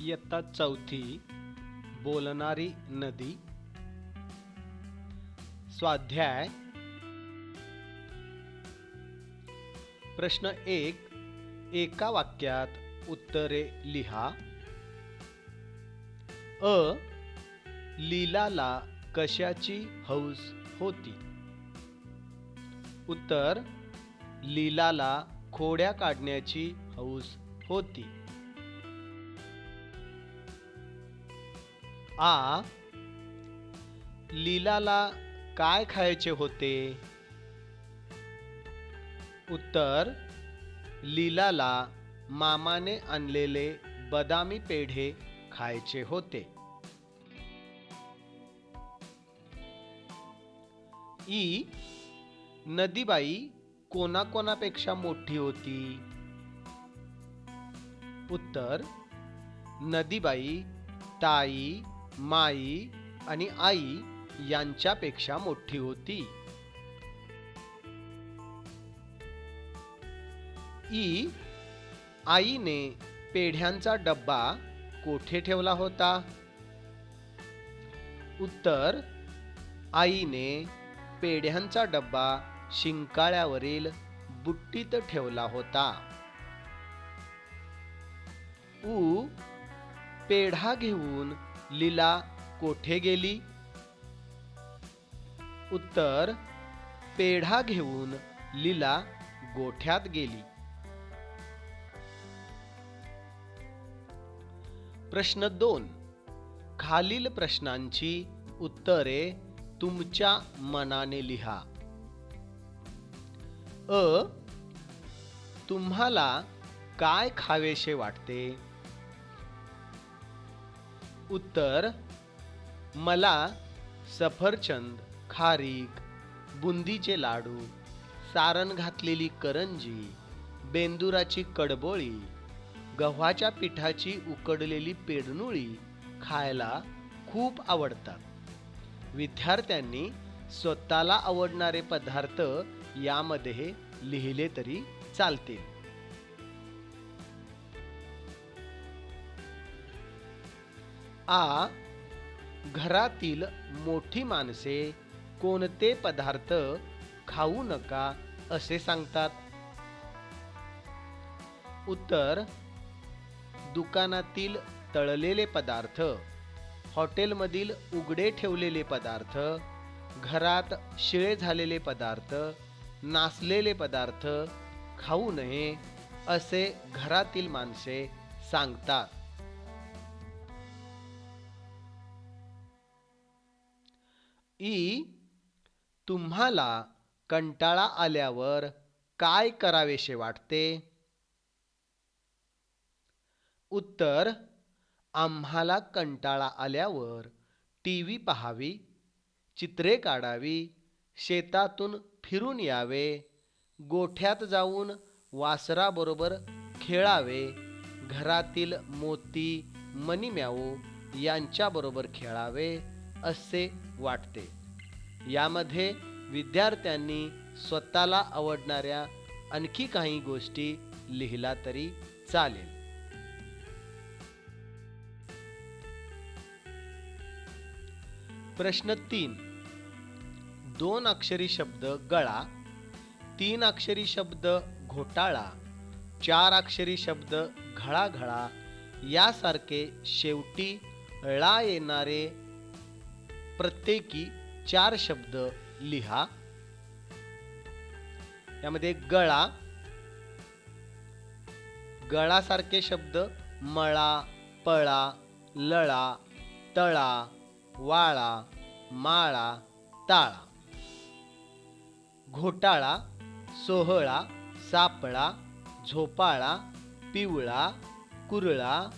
इयत्ता चौथी बोलणारी नदी. स्वाध्याय. प्रश्न एक एका वाक्यात उत्तरे लिहा. अ लीलाला कशाची हौस होती? उत्तर लीलाला खोड्या काढण्याची हौस होती. आ लीलाला काय खायचे होते? उत्तर लीलाला मामाने आणलेले बदामी पेढे खायचे होते. ई नदीबाई कोणाकोणापेक्षा मोठी होती? उत्तर नदीबाई ताई माई आणि आई यांच्यापेक्षा मोठी होती. ई आईने पेढ्यांचा डब्बा कोठे ठेवला होता? उत्तर आईने पेढ्यांचा डब्बा शिंकाळ्यावरील बुट्टीत ठेवला होता. उ पेढा घेऊन लीला कोठे गेली? उत्तर पेढा घेऊन लीला गोठ्यात गेली. प्रश्न दोन. खालील प्रश्नांची उत्तरे तुमच्या मनाने लिहा. अ. तुम्हाला काय खावेसे वाटते? उत्तर मला सफरचंद खारीक बुंदीचे लाडू सारण घातलेली करंजी बेंदुराची कडबोळी गव्हाच्या पिठाची उकडलेली पेडनुळी खायला खूप आवडतात. विद्यार्थ्यांनी स्वतःला आवडणारे पदार्थ यामध्ये लिहिले तरी चालतील. आ घरातील मोठी माणसे कोणते पदार्थ खाऊ नका असे सांगतात. उत्तर दुकानातील तळलेले पदार्थ हॉटेलमधील उघडे ठेवलेले पदार्थ घरात शिळे झालेले पदार्थ नासलेले पदार्थ खाऊ नये असे घरातील माणसे सांगतात. ई तुम्हाला कंटाळा आल्यावर काय करावेसे वाटते? उत्तर आम्हाला कंटाळा आल्यावर टी व्ही पाहावी चित्रे काढावी शेतातून फिरून यावे गोठ्यात जाऊन वासराबरोबर खेळावे घरातील मोती मनीम्याऊ यांच्याबरोबर खेळावे असे वाटते. यामध्ये विद्यार्थ्यांनी स्वतःला आवडणाऱ्या आणखी काही गोष्टी लिहिला तरी चालेल. प्रश्न तीन. दोन अक्षरी शब्द गळा तीन अक्षरी शब्द घोटाळा चार अक्षरी शब्द घळाघळा यासारखे शेवटी ळा येणारे प्रत्येकी चार शब्द लिहा. यामध्ये गळा गळासारखे शब्द मळा पळा लळा तळा वाळा माळा ताळा. घोटाळा सोहळा सापळा झोपाळा पिवळा कुरळा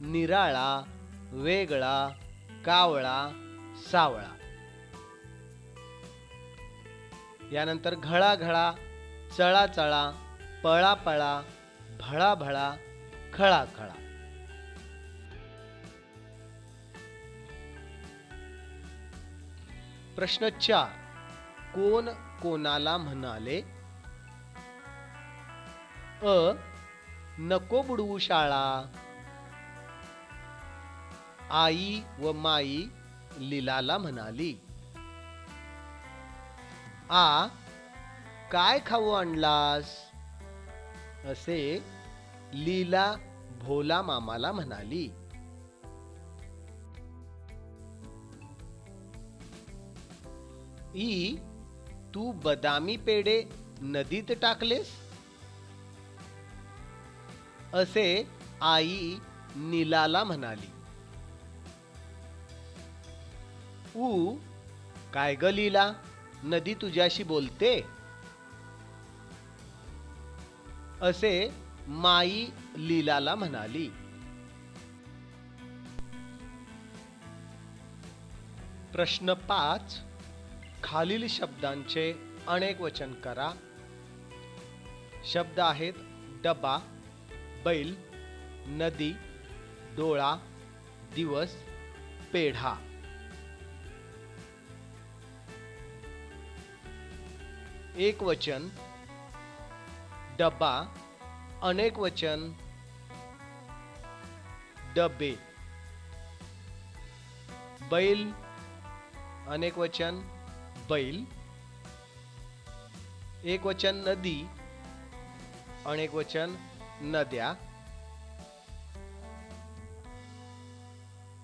निराळा वेगळा कावळा सावळा. यानंतर घळा घळा चळा चळा पळा पळा भळा भळा खळा खळा प्रश्न चार. कोण कोणाला म्हणाले? अ. नको बुडवू शाळा. आई व माई लीलाला म्हणाली आ काय खाऊ आणलास? असे लीला भोला मामाला म्हणाली. ई तू बदामी पेढे नदीत टाकलेस? असे आई नीलाला म्हणाली. ऊ काय ग लीला? नदी तुझ्याशी बोलते? असे माई लीलाला म्हणाली. प्रश्न पाच. खालील शब्दांचे अनेक वचन करा. शब्द आहेत डबा बैल नदी डोळा दिवस पेढा. एक वचन डबा अनेक वचन डबे बैल अनेक वचन बैल. एक वचन नदी अनेक वचन नद्या.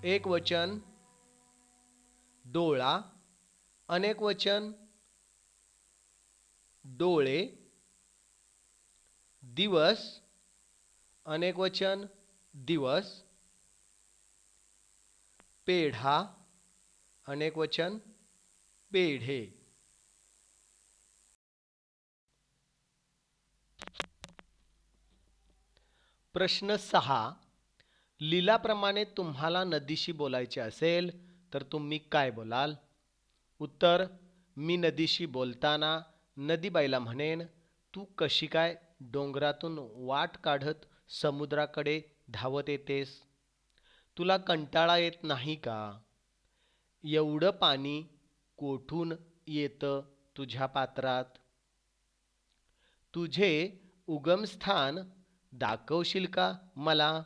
एक वचन डोळा. अनेक वचन डोळे दिवस अनेकवचन दिवस पेढा अनेकवचन पेढे. प्रश्न सहा. लीलाप्रमाणे तुम्हाला नदीशी बोलायचे असेल तर तुम्ही काय बोलाल? उत्तर मी नदीशी बोलताना नदीबाईला म्हणेन तू कशी काय डोंगरातून वाट काढत समुद्राकडे धावत येतेस? तुला कंटाळा येत नाही का? एवढं पाणी कोठून येतं तुझ्या पात्रात? तुझे उगमस्थान दाखवशील का मला?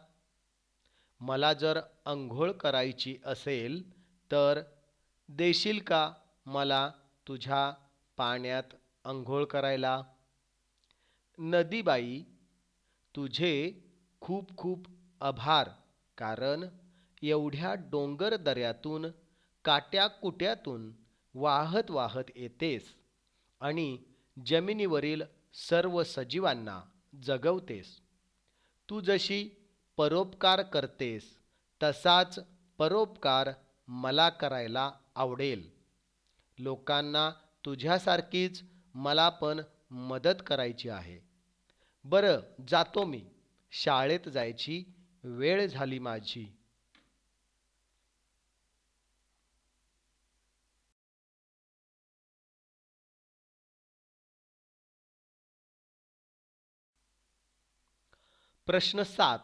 मला जर अंघोळ करायची असेल तर देशील का मला तुझ्या पाण्यात अंघोळ करायला. नदीबाई तुझे खूप खूप आभार कारण एवढ्या डोंगर दऱ्यातून काट्या कुट्यातून वाहत वाहत येतेस आणि जमिनीवरील सर्व सजीवांना जगवतेस. तू जशी परोपकार करतेस तसाच परोपकार मला करायला आवडेल. लोकांना तुझ्यासारखीच मला पण मदत करायची आहे. बरं जातो मी. शाळेत जायची वेळ झाली माझी. प्रश्न सात.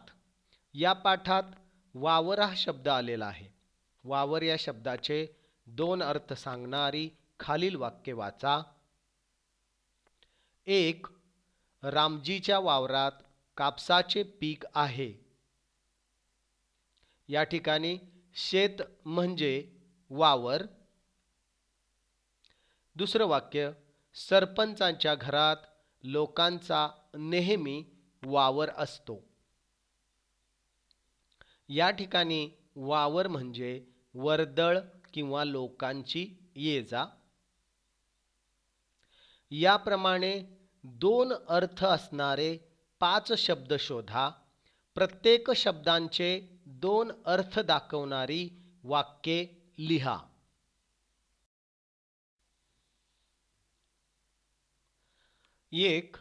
या पाठात वावर हा शब्द आलेला आहे. वावर या शब्दाचे दोन अर्थ सांगणारी खालील वाक्य वाचा. एक रामजीच्या वावरात कापसाचे पीक आहे. या ठिकाणी शेत म्हणजे वावर. दुसरं वाक्य सरपंचांच्या घरात लोकांचा नेहमी वावर असतो. या ठिकाणी वावर म्हणजे वर्दळ किंवा लोकांची ये जा. याप्रमाणे दोन अर्थ असणारे पाच शब्द शोधा. प्रत्येक शब्दांचे दोन अर्थ दाखवणारी वाक्ये लिहा. एक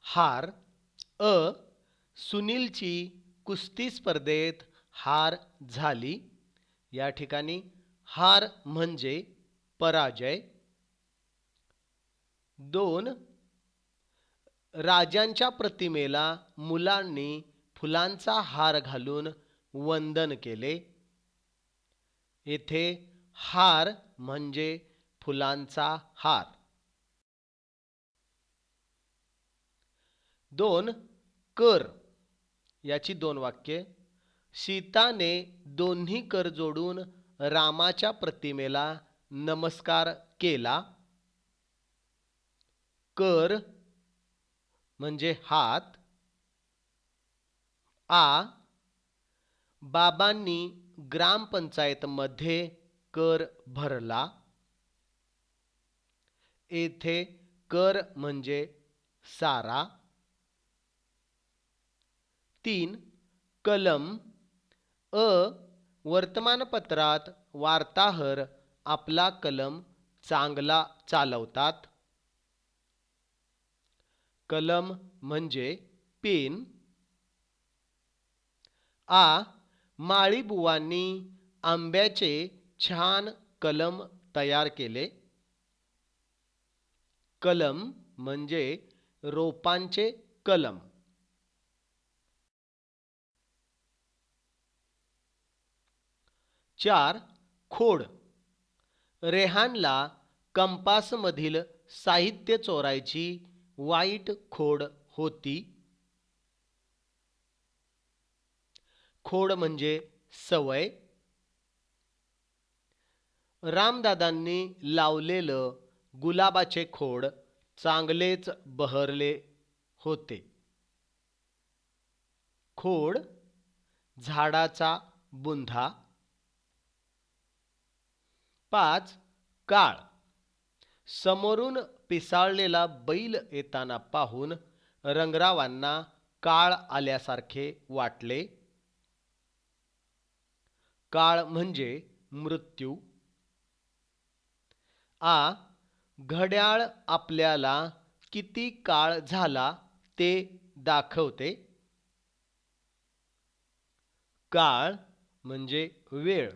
हार. अ सुनीलची कुस्ती स्पर्धेत हार झाली. या ठिकाणी हार म्हणजे पराजय. दोन राजांच्या प्रतिमेला मुलांनी फुलांचा हार घालून वंदन केले. येथे हार म्हणजे फुलांचा हार. दोन कर याची दोन वाक्ये. सीताने दोन्ही कर जोडून रामाच्या प्रतिमेला नमस्कार केला. कर म्हणजे हात आ बाबांनी ग्रामपंचायतमध्ये कर भरला. येथे कर म्हणजे सारा. तीन कलम अ वर्तमानपत्रात वार्ताहर आपला कलम चांगला चालवतात. कलम म्हणजे पेन. आ. माळीबुवांनी आंब्याचे छान कलम तयार केले. कलम म्हणजे रोपांचे कलम. चार. खोड. रेहानला कंपासमधील साहित्य चोरायची वाईट खोड होती. खोड म्हणजे सवय. रामदादांनी लावलेलं गुलाबाचे खोड चांगलेच बहरले होते. खोड झाडाचा बुंधा. पाच काळ. समोरून पिसाळलेला बैल येताना पाहून रंगरावांना काळ आल्यासारखे वाटले. काळ म्हणजे मृत्यू. आ घड्याळ आपल्याला किती काळ झाला ते दाखवते. काळ म्हणजे वेळ.